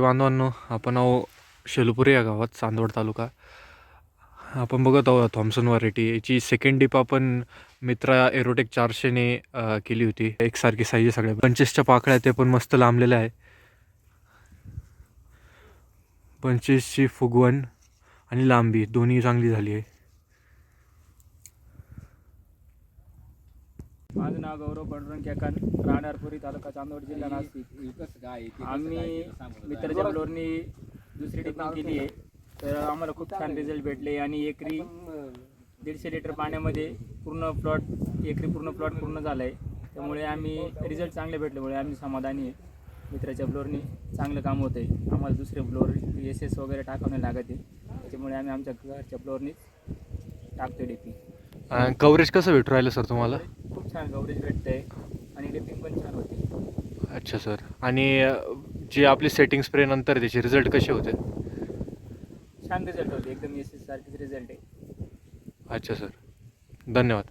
बांधवांनो आपण आहो शेलपुरी या गावात चांदवड तालुका. आपण बघत आहोत थॉम्सन व्हरायटी. याची सेकंड डिप आपण मित्रा एरोटेक चारशेने केली होती. एकसारखी साईज सगळ्या. पंचवीसच्या पाकळ्या ते पण मस्त लांबलेल्या आहे. पंचवीसची फुगवण आणि लांबी दोन्ही चांगली झाली आहे. माझं नाव गौरव पांडुरंग केकान राहणारपुरी तालुका चांदवड जिल्हा नाशिक. आम्ही मित्राच्या फ्लोअरनी दुसरी टिप्पणी केली आहे. तर आम्हाला खूप छान रिझल्ट भेटले आणि एकरी दीडशे लिटर पाण्यामध्ये पूर्ण प्लॉट एकरी पूर्ण प्लॉट पूर्ण झाला आहे त्यामुळे आम्ही रिझल्ट चांगले भेटल्यामुळे आम्ही समाधानी आहे. मित्राच्या फ्लोअरनी चांगलं काम होतं आहे आम्हाला दुसरे फ्लोअर एस एस वगैरे टाकावं लागत आहे. त्याच्यामुळे आम्ही आमच्या घरच्या फ्लोअरनीच टाकतो डीपी कवरेज कसं भेटू राहिलं सर तुम्हाला? छान कव्हरेज भेटतंय आणि डिपिंग पण छान होते. अच्छा सर आणि जी आपली सेटिंग स्प्रे नंतर त्याचे रिझल्ट कसे होते? छान रिझल्ट होते. एकदम एस एस सारखेच रिझल्ट आहे. अच्छा सर धन्यवाद.